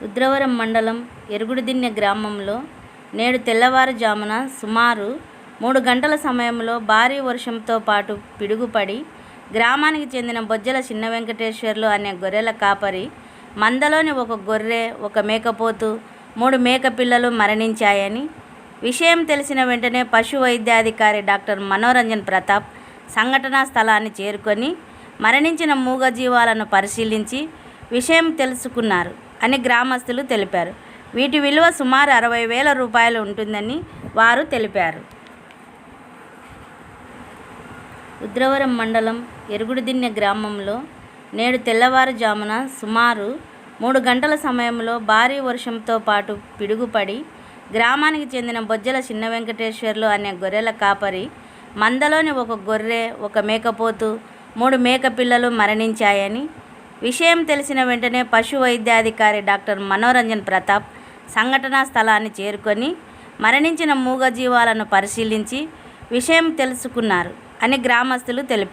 రుద్రవరం మండలం ఎరుగుడుదిన్నె గ్రామంలో నేడు తెల్లవారుజామున సుమారు మూడు గంటల సమయంలో భారీ వర్షంతో పాటు పిడుగుపడి గ్రామానికి చెందిన బొజ్జల చిన్న వెంకటేశ్వర్లు అనే గొర్రెల కాపరి మందలోని ఒక గొర్రె ఒక మేకపోతు మూడు మేక పిల్లలు మరణించాయని విషయం తెలిసిన వెంటనే పశు వైద్యాధికారి డాక్టర్ మనోరంజన్ ప్రతాప్ సంఘటనా స్థలాన్ని చేరుకొని మరణించిన మూగజీవాలను పరిశీలించి విషయం తెలుసుకున్నారు. అని గ్రామస్తులు తెలిపారు. వీటి విలువ సుమారు అరవై వేల రూపాయలు ఉంటుందని వారు తెలిపారు. ఉద్రవరం మండలం ఎరుగుడుదిన్నె గ్రామంలో నేడు తెల్లవారుజామున సుమారు మూడు గంటల సమయంలో భారీ వర్షంతో పాటు పిడుగుపడి గ్రామానికి చెందిన బొజ్జల చిన్న వెంకటేశ్వర్లు అనే గొర్రెల కాపరి మందలోని ఒక గొర్రె ఒక మేకపోతు మూడు మేక పిల్లలు మరణించాయని విషయం తెలిసిన వెంటనే పశు వైద్యాధికారి డాక్టర్ మనోరంజన్ ప్రతాప్ సంఘటనా స్థలాన్ని చేరుకొని మరణించిన మూగజీవాలను పరిశీలించి విషయం తెలుసుకున్నారు అని గ్రామస్తులు తెలిపారు